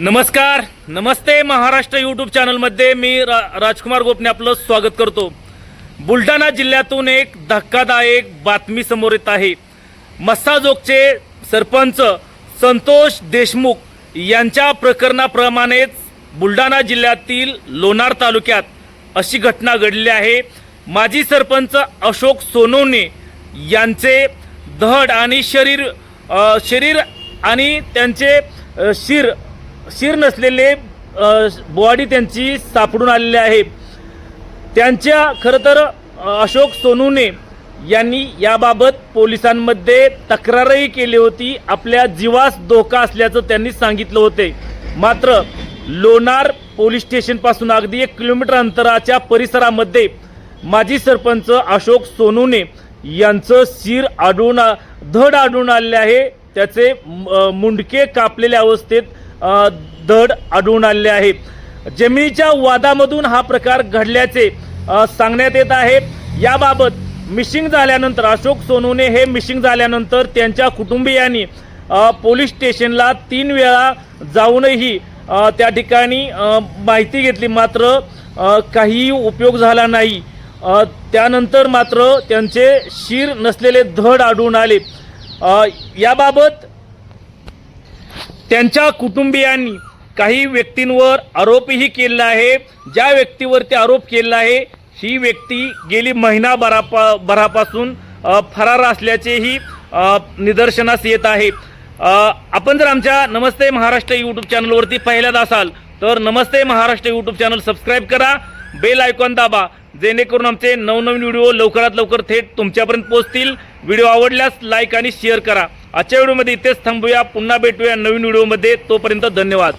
नमस्कार नमस्ते महाराष्ट्र यूट्यूब चॅनलमध्ये मी रा राजकुमार गोपने आपलं स्वागत करतो. बुलढाणा जिल्ह्यातून एक धक्कादायक बातमी समोर येत आहे. मस्साजोगचे सरपंच संतोष देशमुख यांच्या प्रकरणाप्रमाणेच बुलढाणा जिल्ह्यातील लोणार तालुक्यात अशी घटना घडली आहे. माजी सरपंच अशोक सोनवणे यांचे धड आणि शरीर शरीर आणि त्यांचे शिर शिर नसलेले बॉडी त्यांची सापडून आलेली आहे. त्यांच्या खरं तर अशोक सोनूने यांनी याबाबत पोलिसांमध्ये तक्रारही केली होती. आपल्या जीवास धोका असल्याचं त्यांनी सांगितलं होते. मात्र लोणार पोलीस स्टेशनपासून अगदी एक किलोमीटर अंतराच्या परिसरामध्ये माजी सरपंच अशोक सोनूने यांचं शिर आढळून आ- धड आढळून आलेले आहे. त्याचे मुंडके कापलेल्या अवस्थेत धड आढळून आलेले आहे. जमिनीच्या वादामधून हा प्रकार घडल्याचे सांगण्यात येत आहे. याबाबत मिशिंग झाल्यानंतर अशोक सोनूने हे मिशिंग झाल्यानंतर त्यांच्या कुटुंबियांनी पोलीस स्टेशनला तीन वेळा जाऊनही त्या ठिकाणी माहिती घेतली. मात्र काहीही उपयोग झाला नाही. त्यानंतर मात्र त्यांचे शिर नसलेले धड आढळून आले. याबाबत त्यांच्या कुटुंबियांनी काही व्यक्तींवर आरोपही केलेला आहे. ज्या व्यक्तीवरती आरोप केलेला आहे ही व्यक्ती गेली महिनाभरापा भरापासून फरार असल्याचेही निदर्शनास येत आहे. आपण जर आमच्या नमस्ते महाराष्ट्र यूट्यूब चॅनलवरती पहिल्यांदा असाल तर Namaste Maharashtra YouTube channel subscribe करा. बेल आयकॉन दाबा जेणेकरून आमचे नवनवीन व्हिडिओ लवकरात लवकर थेट तुमच्यापर्यंत पोहोचतील. व्हिडिओ आवडल्यास लाईक आणि शेअर करा. आजच्या व्हिडिओमध्ये इथेच थांबूया. पुन्हा भेटूया नवीन व्हिडिओमध्ये. तोपर्यंत धन्यवाद.